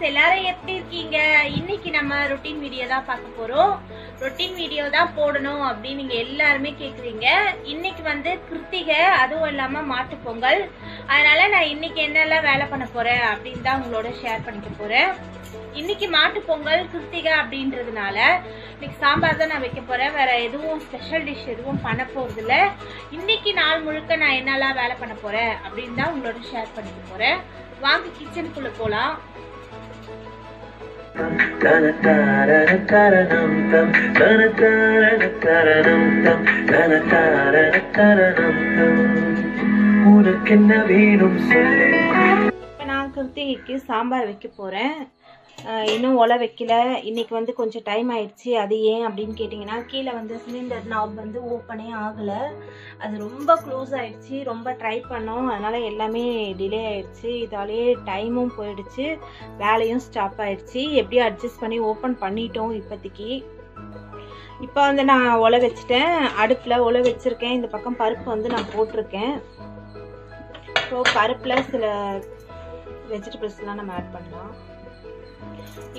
Friends எல்லாரும் எப்படி இருக்கீங்க? இன்னைக்கு நம்ம ரொட்டீன் வீடியோ தான் பார்க்க போறோம். ரொட்டீன் வீடியோ தான் போடணும் அப்படின்னு நீங்க எல்லாருமே கேக்குறீங்க. இன்னைக்கு வந்து கிருத்திகை அதுவும் இல்லாம மாட்டு பொங்கல் அதனால நான் இன்னைக்கு என்னெல்லாம் வேலை பண்ண போறேன் அப்படின்னு தான் உங்களோட ஷேர் பண்ணிக்க போறேன். இன்னைக்கு மாட்டு பொங்கல் கிருத்திகை அப்படின்றதுனால இன்னைக்கு சாம்பார் தான் நான் வைக்க போறேன். வேற எதுவும் ஸ்பெஷல் டிஷ் எதுவும் பண்ண போறது இல்ல இன்னைக்கு நாள் முழுக்க நான் என்னெல்லாம் வேலை பண்ண போறேன் அப்படின்னு தான் உங்களோட ஷேர் பண்ணிக்க போறேன். வாங்க கிச்சனுக்குள்ள போலாம். கனகாரணம் தம். கனகாரணம் தம். கனகாரணம் தம். உனக்கென்ன வேணும் சொல்லு. நான் கிருத்திகைக்கு சாம்பார் வைக்க போறேன். இன்னும் ஒலை வைக்கல. இன்னைக்கு வந்து கொஞ்சம் டைம் ஆயிடுச்சு. அது ஏன் அப்படின்னு கேட்டிங்கன்னா கீழே வந்து சிலிண்டர் நாப் வந்து ஓப்பனே ஆகலை. அது ரொம்ப க்ளோஸ் ஆயிடுச்சு. ரொம்ப ட்ரை பண்ணோம். அதனால் எல்லாமே டிலே ஆயிடுச்சு. இதாலேயே டைமும் போயிடுச்சு. வேலையும் ஸ்டாப் ஆயிடுச்சு. எப்படியும் அட்ஜஸ்ட் பண்ணி ஓப்பன் பண்ணிட்டோம் இப்போதைக்கு. இப்போ வந்து நான் ஒலை வச்சுட்டேன். அடுப்பில் ஒலை வச்சுருக்கேன். இந்த பக்கம் பருப்பு வந்து நான் போட்டிருக்கேன். ஸோ பருப்பில் சில வெஜிடபிள்ஸ்லாம் நம்ம ஆட் பண்ணலாம்.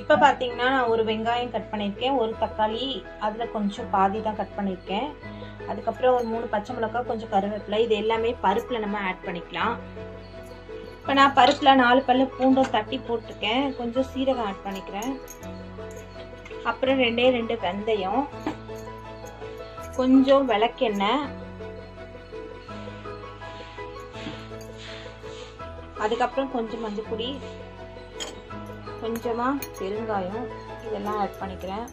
இப்போ பார்த்தீங்கன்னா நான் ஒரு வெங்காயம் கட் பண்ணியிருக்கேன் ஒரு தக்காளி அதில் கொஞ்சம் பாதி தான் கட் பண்ணியிருக்கேன் அதுக்கப்புறம் ஒரு மூணு பச்சை மிளகாய் கொஞ்சம் கருவேப்பிலை இது எல்லாமே பருப்பில் நம்ம ஆட் பண்ணிக்கலாம். இப்போ நான் பருப்பில் நாலு பல்லு பூண்டும் தட்டி போட்டிருக்கேன். கொஞ்சம் சீரகம் ஆட் பண்ணிக்கிறேன். அப்புறம் ரெண்டே ரெண்டு வெந்தயம். கொஞ்சம் விளக்கெண்ணெய். அதுக்கப்புறம் கொஞ்சம் மஞ்சள் பொடி. கொஞ்சமாக பெருங்காயம் இதெல்லாம் ஆட் பண்ணிக்கிறேன்.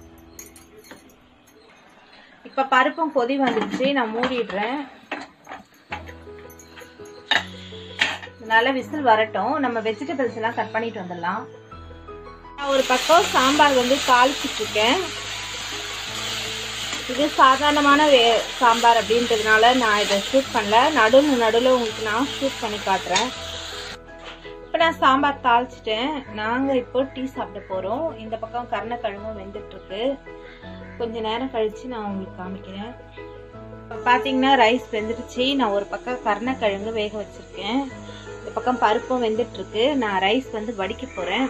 இப்போ பருப்பும் கொதி வந்துடுச்சு நான் மூடிடுறேன். நல்ல விசில் வரட்டும். நம்ம வெஜிடபிள்ஸ் எல்லாம் கட் பண்ணிட்டு வந்துடலாம். நான் ஒரு பக்கம் சாம்பார் வந்து தாளிச்சிட்டு இது சாதாரணமான வே சாம்பார் அப்படின்றதுனால நான் இதை ஷூட் பண்ணல. நடுவில் நடுவில் உங்களுக்கு நான் ஷூட் பண்ணி காட்டுறேன். இப்போ நான் சாம்பார் தாளிச்சிட்டேன். நாங்கள் இப்போ டீ சாப்பிட போகிறோம் இந்த பக்கம் கருணக்கிழங்கும் வெந்துட்டுருக்கு. கொஞ்ச நேரம் கழித்து நான் உங்களுக்கு காமிக்கிறேன். பார்த்தீங்கன்னா ரைஸ் வெந்துடுச்சு. நான் ஒரு பக்கம் கருணக்கிழங்கு வேக வச்சுருக்கேன். இந்த பக்கம் பருப்பும் வெந்துட்டுருக்கு. நான் ரைஸ் வந்து வடிக்க போகிறேன்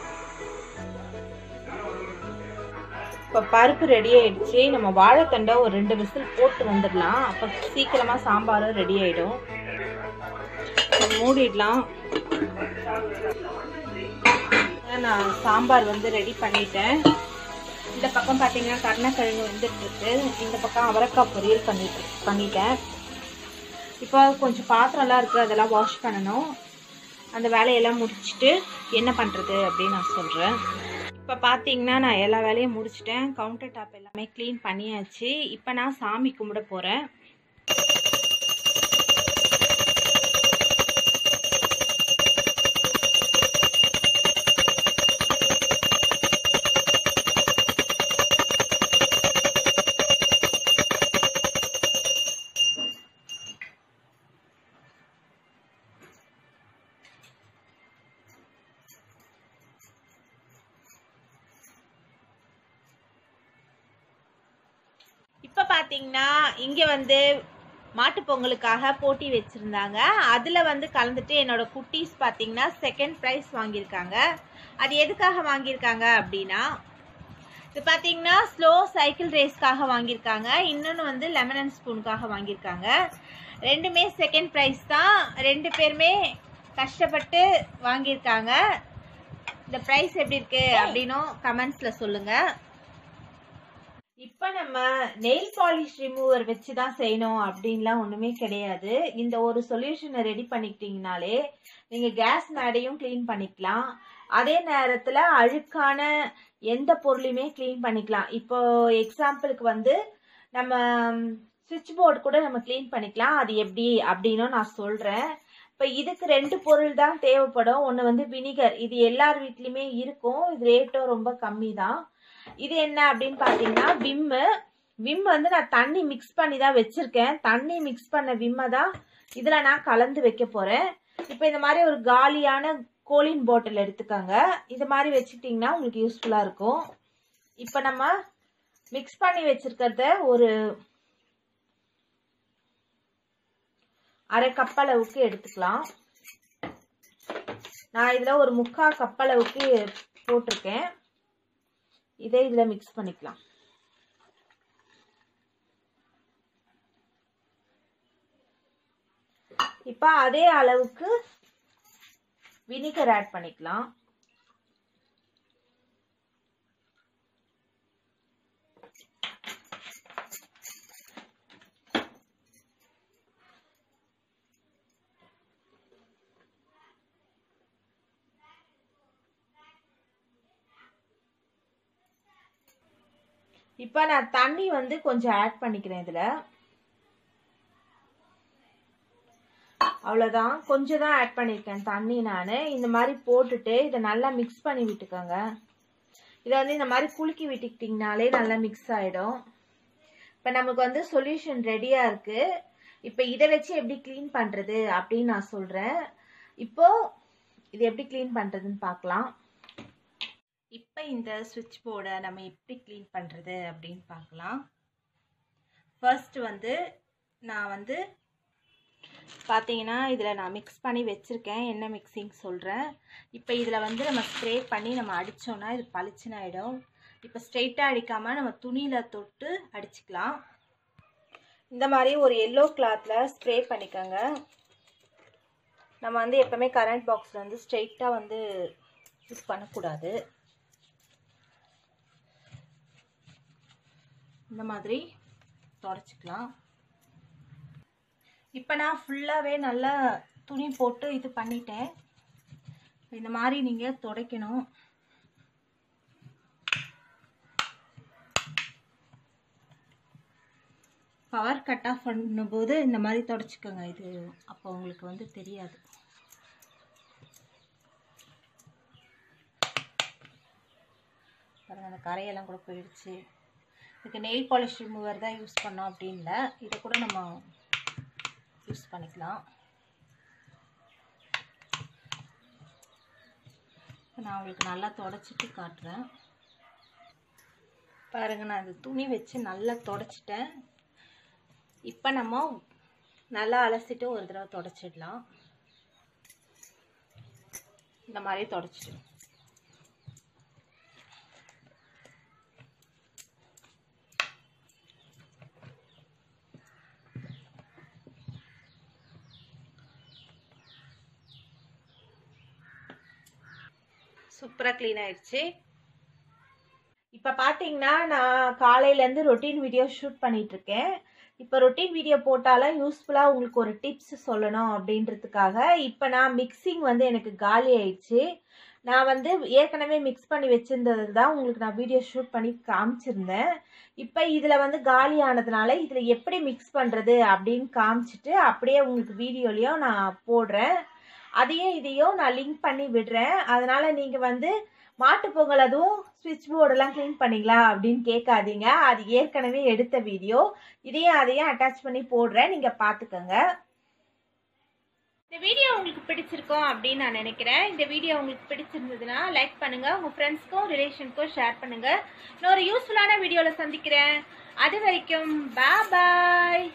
இப்போ பருப்பு ரெடி ஆயிடுச்சு. நம்ம வாழைத்தண்டை ஒரு ரெண்டு விசில் போட்டு வந்துடலாம். அப்போ சீக்கிரமாக சாம்பாரும் ரெடி ஆகிடும் மூடிடலாம். நான் சாம்பார் வந்து ரெடி பண்ணிட்டேன். இந்த பக்கம் பார்த்தீங்கன்னா கருணக்கிழங்கு வந்துட்டுருக்கு. இந்த பக்கம் அவரக்காய் பொரியல் பண்ணிட்டு பண்ணிட்டேன். இப்போ கொஞ்சம் பாத்திரம்லாம் இருக்குது அதெல்லாம் வாஷ் பண்ணணும். அந்த வேலையெல்லாம் முடிச்சுட்டு என்ன பண்ணுறது அப்படின்னு நான் சொல்கிறேன் இப்போ பார்த்தீங்கன்னா நான் எல்லா வேலையும் முடிச்சிட்டேன். கவுண்டர் டாப் எல்லாமே க்ளீன் பண்ணியாச்சு. இப்போ நான் சாமி கும்பிட போகிறேன் பார்த்தீங்கன்னா இங்கே வந்து மாட்டு பொங்கலுக்காக போட்டி வச்சுருந்தாங்க. அதில் வந்து கலந்துட்டு என்னோட குட்டீஸ் பார்த்தீங்கன்னா செகண்ட் ப்ரைஸ் வாங்கியிருக்காங்க. அது எதுக்காக வாங்கியிருக்காங்க அப்படின்னா இது பார்த்தீங்கன்னா ஸ்லோ சைக்கிள் ரேஸ்க்காக வாங்கியிருக்காங்க. இன்னொன்று வந்து லெமன் அண்ட் ஸ்பூனுக்காக வாங்கியிருக்காங்க. ரெண்டுமே செகண்ட் ப்ரைஸ் தான். ரெண்டு பேருமே கஷ்டப்பட்டு வாங்கியிருக்காங்க. இந்த ப்ரைஸ் எப்படி இருக்கு அப்படின்னும் கமெண்ட்ஸில் சொல்லுங்கள் இப்போ நம்ம நெயில் பாலிஷ் ரிமூவர் வச்சு தான் செய்யணும் அப்படின்லாம் ஒன்றுமே கிடையாது. இந்த ஒரு சொல்யூஷனை ரெடி பண்ணிக்கிட்டீங்கனாலே நீங்கள் கேஸ் மேடையும் க்ளீன் பண்ணிக்கலாம். அதே நேரத்தில் அழுக்கான எந்த பொருளையுமே க்ளீன் பண்ணிக்கலாம். இப்போ எக்ஸாம்பிளுக்கு வந்து நம்ம சுவிட்ச் போர்டு கூட நம்ம க்ளீன் பண்ணிக்கலாம். அது எப்படி அப்படின்னும் நான் சொல்கிறேன் இப்போ இதுக்கு ரெண்டு பொருள் தான் தேவைப்படும். ஒன்று வந்து வினிகர் இது எல்லார் வீட்லேயுமே இருக்கும். இது ரேட்டும் ரொம்ப கம்மி தான் இது என்ன அப்படின்னு பார்த்தீங்கன்னா விம்மு. விம் வந்து நான் தண்ணி மிக்ஸ் பண்ணி தான் வச்சுருக்கேன். தண்ணி மிக்ஸ் பண்ண விம்மை தான் இதில் நான் கலந்து வைக்க போகிறேன் இப்போ இந்த மாதிரி ஒரு காலியான கோலின் பாட்டில் எடுத்துக்கோங்க. இது மாதிரி வச்சுக்கிட்டிங்கன்னா உங்களுக்கு யூஸ்ஃபுல்லாக இருக்கும். இப்போ நம்ம மிக்ஸ் பண்ணி வச்சுருக்கிறத ஒரு அரை கப் அளவுக்கு எடுத்துக்கலாம். நான் இதில் ஒரு முக்கால் கப் அளவுக்கு போட்டிருக்கேன். இதை இதில் மிக்ஸ் பண்ணிக்கலாம். இப்போ அதே அளவுக்கு வினிகர் ஆட் பண்ணிக்கலாம். இப்போ நான் தண்ணி வந்து கொஞ்சம் ஆட் பண்ணிக்கிறேன் இதில். அவ்வளோதான் கொஞ்சம் தான் ஆட் பண்ணியிருக்கேன் தண்ணி நான். இந்த மாதிரி போட்டுட்டு இதை நல்லா மிக்ஸ் பண்ணி விட்டுக்கோங்க. இதை வந்து இந்த மாதிரி குலுக்கி விட்டுக்கிட்டிங்கனாலே நல்லா மிக்ஸ் ஆகிடும் இப்போ நமக்கு வந்து சொல்யூஷன் ரெடியாக இருக்குது இப்போ இதை வச்சு எப்படி க்ளீன் பண்ணுறது அப்படின்னு நான் சொல்கிறேன் இப்போது இது எப்படி க்ளீன் பண்ணுறதுன்னு பார்க்கலாம். இப்போ இந்த சுவிட்ச் போர்டை நம்ம எப்படி க்ளீன் பண்ணுறது அப்படின்னு பார்க்கலாம். ஃபர்ஸ்ட் வந்து நான் வந்து பார்த்தீங்கன்னா இதில் நான் மிக்ஸ் பண்ணி வச்சுருக்கேன். என்ன மிக்ஸிங் சொல்கிறேன் இப்போ இதில் வந்து நம்ம ஸ்ப்ரே பண்ணி நம்ம அடித்தோன்னா இது பளிச்சுன்னு ஆகிடும் இப்போ ஸ்ட்ரெயிட்டாக அடிக்காமல் நம்ம துணியில் தொட்டு அடிச்சுக்கலாம். இந்த மாதிரி ஒரு எல்லோ கிளாத்தில் ஸ்ப்ரே பண்ணிக்கோங்க. நம்ம வந்து எப்போவுமே கரண்ட் பாக்ஸில் வந்து ஸ்ட்ரெயிட்டாக வந்து யூஸ் பண்ணக்கூடாது. இந்த மாதிரி தொடச்சிக்கலாம். இப்போ நான் ஃபுல்லாகவே நல்லா துணி போட்டு இது பண்ணிட்டேன். இந்த மாதிரி நீங்கள் துடைக்கணும். பவர் கட் ஆஃப் பண்ணும்போது இந்த மாதிரி தொடச்சிக்கோங்க. இது அப்போ உங்களுக்கு வந்து தெரியாது. பாருங்கள் அந்த கரையெல்லாம் கூட போயிடுச்சு. இதுக்கு நெயில் பாலிஷ் ரிமூவர் தான் யூஸ் பண்ணோம் அப்படின்ல இதை கூட நம்ம யூஸ் பண்ணிக்கலாம். நான் உங்களுக்கு நல்லா தொடச்சிட்டு காட்டுறேன். பாருங்கள் நான் இந்த துணி வச்சு நல்லா தொடச்சிட்டேன். இப்போ நம்ம நல்லா அலசிட்டு ஒரு தடவை தொடச்சிடலாம். இந்த மாதிரி தொடச்சிட்டு சூப்பராக க்ளீன் ஆயிடுச்சு. இப்போ பார்த்தீங்கன்னா நான் காலையிலேருந்து ரொட்டீன் வீடியோ ஷூட் பண்ணிகிட்ருக்கேன் இப்போ ரொட்டீன் வீடியோ போட்டாலும் யூஸ்ஃபுல்லாக உங்களுக்கு ஒரு டிப்ஸ் சொல்லணும் அப்படின்றதுக்காக இப்போ நான் மிக்சிங் வந்து எனக்கு காலி ஆயிடுச்சு. நான் வந்து ஏற்கனவே மிக்ஸ் பண்ணி வச்சுருந்தது தான் உங்களுக்கு நான் வீடியோ ஷூட் பண்ணி காமிச்சிருந்தேன். இப்போ இதில் வந்து காலி ஆனதுனால இதில் எப்படி மிக்ஸ் பண்ணுறது அப்படின்னு காமிச்சிட்டு அப்படியே உங்களுக்கு வீடியோலையும் நான் போடுறேன். அதையும் இதையும் நான் லிங்க் பண்ணி விடுறேன். அதனால நீங்கள் வந்து மாட்டுப் பொங்கல் அதுவும் சுவிட்ச் போர்டெல்லாம் க்ளீன் பண்ணிக்கலாம் அப்படின்னு கேட்காதீங்க. அது ஏற்கனவே எடுத்த வீடியோ இதையும் அதையும் அட்டாச் பண்ணி போடுறேன். நீங்கள் பார்த்துக்கோங்க. இந்த வீடியோ உங்களுக்கு பிடிச்சிருக்கோம் அப்படின்னு நான் நினைக்கிறேன். இந்த வீடியோ உங்களுக்கு பிடிச்சிருந்ததுன்னா லைக் பண்ணுங்கள் உங்கள் ஃப்ரெண்ட்ஸ்க்கும் ரிலேஷனுக்கும் ஷேர் பண்ணுங்கள் இன்னொரு யூஸ்ஃபுல்லான வீடியோவில் சந்திக்கிறேன். அது வரைக்கும் பா பாய்